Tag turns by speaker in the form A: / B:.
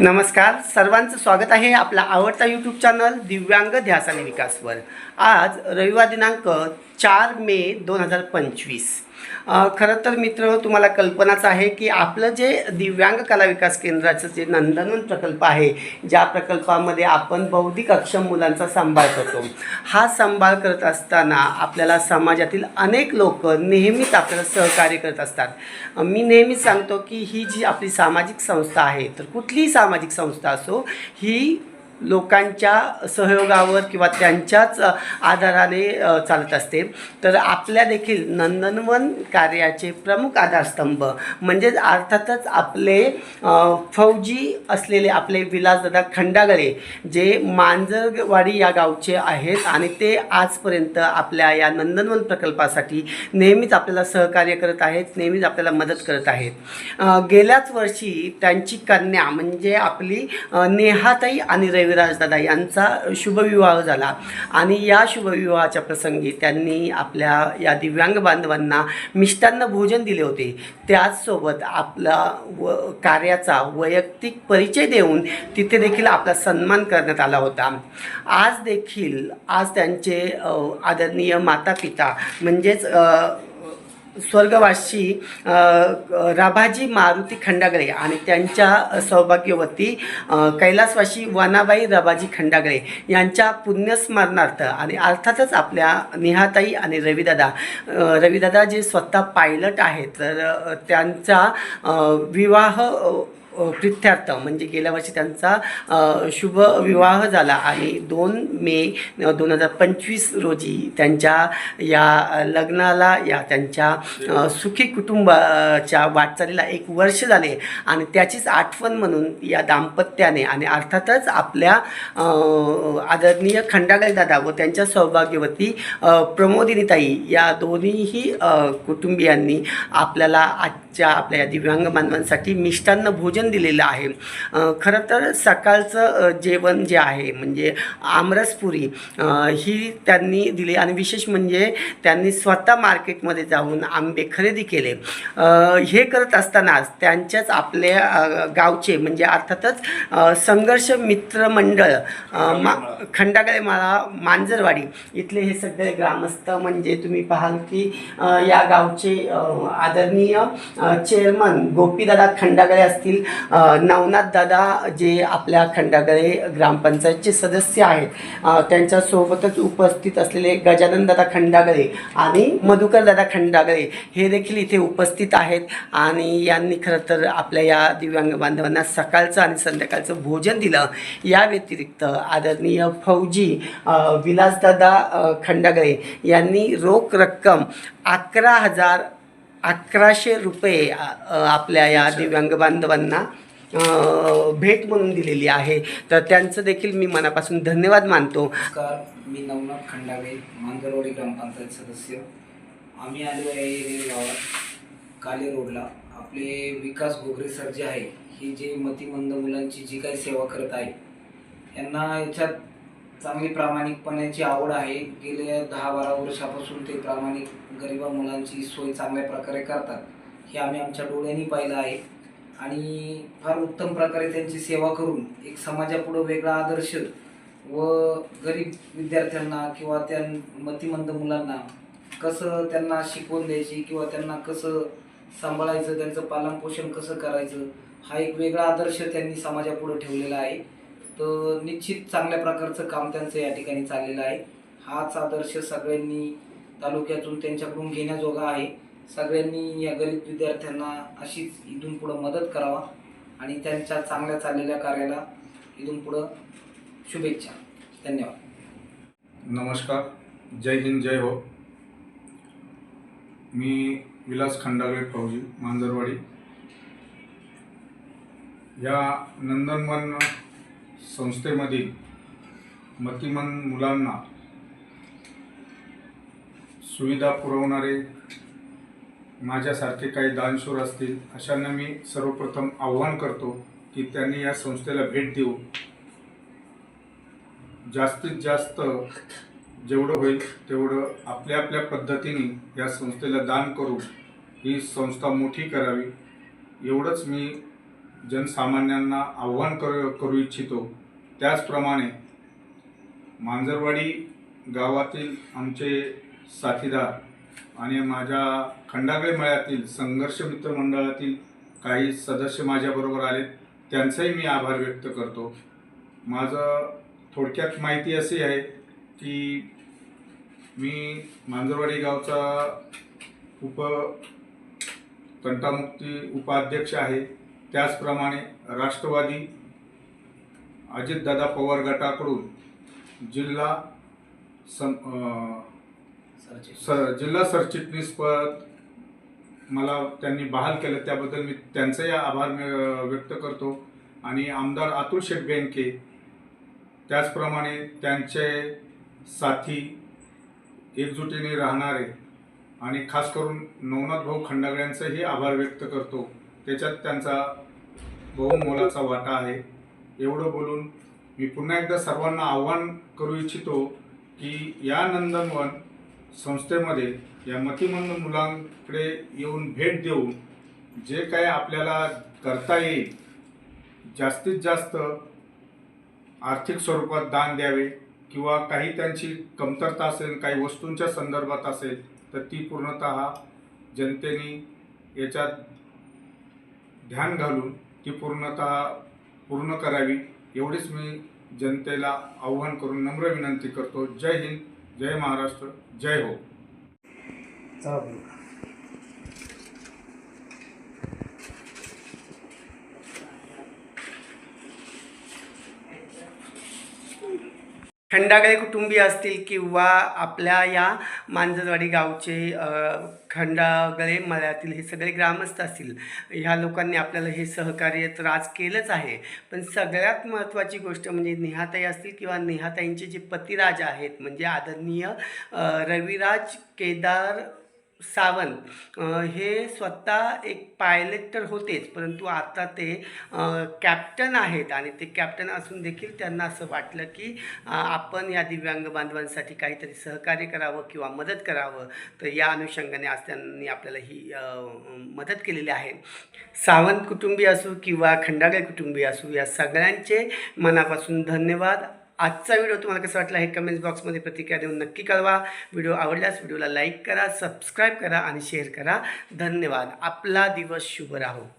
A: नमस्कार सर्वांचं स्वागत आहे आपला आवडता यूट्यूब चॅनल दिव्यांग ध्यास आणि विकासवर. आज रविवार दिनांक चार मे दोन हजार पंचवीस. खरं तर मित्र तुम्हाला कल्पनाच आहे की आपलं जे दिव्यांग कला विकास केंद्राचं जे नंदनवन प्रकल्प आहे ज्या प्रकल्पामध्ये आपण बौद्धिक अक्षम मुलांचा सांभाळ करतो. हा सांभाळ करत असताना आपल्याला समाजातील अनेक लोक नेहमीच आपल्याला सहकार्य करत असतात. मी नेहमीच सांगतो की ही जी आपली सामाजिक संस्था आहे तर कुठलीही सामाजिक संस्था असो ही लोकांच्या सहयोगावर किंवा त्यांच्याच आधाराने चालत असते. तर आपल्या देखील नंदनवन कार्याचे प्रमुख आधारस्तंभ म्हणजेच अर्थातच आपले फौजी असलेले आपले विलासदादा खंडागळे जे मांजरवाडी या गावचे आहेत आणि ते आजपर्यंत आपल्या या नंदनवन प्रकल्पासाठी नेहमीच आपल्याला सहकार्य करत आहेत नेहमीच आपल्याला मदत करत आहेत. गेल्याच वर्षी त्यांची कन्या म्हणजे आपली नेहाताई आणि रवी दादा यांचा शुभविवाह झाला. आणि या शुभविवाहाच्या प्रसंगी त्यांनी आपल्या या दिव्यांग बांधवांना मिष्टान्न भोजन दिले होते. त्याचसोबत आपला व कार्याचा वैयक्तिक परिचय देऊन तिथे देखील आपला सन्मान करण्यात आला होता. आज देखील आज त्यांचे आदरणीय माता पिता म्हणजेच स्वर्गवासी अ, राभाजी मारुती खंडागळे आणि त्यांच्या सौभाग्यवती कैलासवासी वनाबाई राभाजी खंडागळे यांच्या पुण्यस्मरणार्थ आणि अर्थातच आपल्या निहाताई आणि रविदादा रविदादा जे स्वतः पायलट आहेत तर त्यांचा विवाह प्रित्यार्थ म्हणजे गेल्या वर्षी त्यांचा शुभ विवाह झाला आणि दोन मे दोन हजार पंचवीस रोजी त्यांच्या या लग्नाला या त्यांच्या सुखी कुटुंबाच्या वाटचालीला एक वर्ष झाले आणि त्याचीच आठवण म्हणून या दाम्पत्याने आणि अर्थातच आपल्या आदरणीय खंडागळे दादा व त्यांच्या सौभाग्यवती प्रमोदिनीताई या दोन्हीही कुटुंबियांनी आपल्याला आजच्या आपल्या या दिव्यांग बांधवांसाठी मिष्टान्न भोजन दिलेलं आहे. खरं तर सकाळचं जेवण जे आहे म्हणजे आमरसपुरी ही त्यांनी दिली आणि विशेष म्हणजे त्यांनी स्वतः मार्केटमध्ये जाऊन आंबे खरेदी केले. हे करत असतानाच त्यांच्याच आपल्या गावचे म्हणजे अर्थातच संघर्ष मित्र मंडळ अ, मा खंडागळे माळा. मांजरवाडी इथले हे सगळे ग्रामस्थ म्हणजे तुम्ही पाहाल की या गावचे आदरणीय चेअरमन गोपीदादा खंडागळे असतील नवनाथदादा नवनाथ दादा जे आपल्या खंडागळे ग्रामपंचायतचे सदस्य आहेत त्यांच्यासोबतच उपस्थित असलेले गजानन दादा खंडागळे आणि मधुकर दादा खंडागळे हे देखील इथे उपस्थित आहेत आणि यांनी खरं तर आपल्या या दिव्यांग बांधवांना सकाळचं आणि संध्याकाळचं भोजन दिलं. या व्यतिरिक्त आदरणीय फौजी विलासदादा खंडागळे यांनी रोख रक्कम अकरा हजार अकराशे रुपये आपल्या या दिव्यांग बांधवांना भेट म्हणून दिलेली आहे. तर त्यांचं देखील मी मनापासून धन्यवाद मानतो.
B: मी नवनाथ खंडागे मांजरवाडी ग्रामपंचायत सदस्य. आम्ही आलो आहे गावात काले रोडला. आपले विकास घोगरे सर जे आहे ही जे मतिमंद मुलांची जी काही सेवा करत आहे यांना याच्यात चांगली प्रामाणिकपणाची आवड आहे. गेल्या दहा बारा वर्षापासून ते प्रामाणिक गरिबा मुलांची सोय चांगल्या प्रकारे करतात. हे आम्ही आमच्या डोळ्यांनी पाहिलं आहे. आणि फार उत्तम प्रकारे त्यांची सेवा करून एक समाजापुढं वेगळा आदर्श व गरीब विद्यार्थ्यांना किंवा त्या मतिमंद मुलांना कसं त्यांना शिकवून द्यायची किंवा त्यांना कसं सांभाळायचं त्यांचं पालनपोषण कसं करायचं हा एक वेगळा आदर्श त्यांनी समाजापुढं ठेवलेला आहे. तर निश्चित चांगल्या प्रकारचं काम त्यांचं या ठिकाणी चाललेलं आहे. हाच आदर्श सगळ्यांनी तालुक्यातून त्यांच्याकडून घेण्याजोगा आहे. सगळ्यांनी या गरीब विद्यार्थ्यांना अशीच इथून पुढं मदत करावा आणि त्यांच्या चांगल्या चाललेल्या कार्याला इथून पुढं शुभेच्छा. धन्यवाद.
C: नमस्कार. जय हिंद जय हो. मी विलास खंडागळे फौजी मांजरवाडी. या नंदनवन संस्थेमधील मतिमंद मुलांना सुविधा पुरवणारे माझ्यासारखे काही दानशूर असतील अशांना मी सर्वप्रथम आव्हान करतो की त्यांनी या संस्थेला भेट देऊ. जास्तीत जास्त जेवढं होईल तेवढं आपल्या आपल्या पद्धतीने या संस्थेला दान करून ही संस्था मोठी करावी. एवढंच मी जनसामान्यांना आव्हान करू करू इच्छितो. त्याचप्रमाणे मांजरवाडी गावातील आमचे साथीदार आणि माझ्या खंडागळे मळ्यातील संघर्ष मित्र मंडळातील काही सदस्य माझ्याबरोबर आले त्यांचाही मी आभार व्यक्त करतो. माझं थोडक्यात माहिती अशी आहे की मी मांजरवाडी गावचा उप तंटामुक्ती उपाध्यक्ष आहे. त्याचप्रमाणे राष्ट्रवादी अजितदादा पवार गटाकडून जिल्हा सम अं,
B: सरचे
C: स जिल्हा सरचिटणीस पद मला त्यांनी बहाल केलं. त्याबद्दल मी त्यांचाही आभार व्यक्त करतो. आणि आमदार अतुल शेठ बेनके त्याचप्रमाणे त्यांचे साथी एकजुटीने राहणारे आणि खास करून नवनाथ भाऊ खंडागळ्यांचाही आभार व्यक्त करतो. त्याच्यात त्यांचा बहुमोलाचा वाटा आहे. एवढं बोलून मी पुन्हा एकदा सर्वांना आव्हान करू इच्छितो की या नंदनवन संस्थेमध्ये या मतिमंद मुलांकडे येऊन भेट देऊन जे काय आपल्याला करता येईल जास्तीत जास्त आर्थिक स्वरूपात दान द्यावे किंवा काही त्यांची कमतरता असेल काही वस्तूंच्या संदर्भात असेल तर ती पूर्णतः जनतेने याच्यात ध्यान घालून ती पूर्णता पूर्ण करावी एवढीच मी जनतेला आव्हान करून नम्र विनंती करतो. जय हिंद जय महाराष्ट्र जय हो.
A: खंडागळे कुटुंबीय असतील किंवा आपल्या या मांजरवाडी गावचे खंडागळे मळ्यातील हे सगळे ग्रामस्थ असतील ह्या लोकांनी आपल्याला हे सहकार्य तर आज केलंच आहे. पण सगळ्यात महत्त्वाची गोष्ट म्हणजे नेहाताई असतील किंवा नेहाताईंचे जे पतिराज आहेत म्हणजे आदरणीय रविराज केदार सावंत हे स्वतः एक पायलट तर होतेच परंतु आता ते कॅप्टन आहेत आणि ते कॅप्टन असून देखील त्यांना असं वाटलं की आपण या दिव्यांग बांधवांसाठी काहीतरी सहकार्य करावं किंवा मदत करावं. तर या अनुषंगाने आज त्यांनी आपल्याला ही मदत केलेली आहे. सावंत कुटुंबीय असू किंवा खंडागळे कुटुंबीय असू या सगळ्यांचे मनापासून धन्यवाद. आजचा व्हिडिओ तुम्हाला कसा वाटला हे कमेंट्स बॉक्समध्ये प्रतिक्रिया देऊन नक्की कळवा. व्हिडिओ आवडल्यास व्हिडिओला लाईक करा सबस्क्राईब करा आणि शेअर करा. धन्यवाद. आपला दिवस शुभ राहो.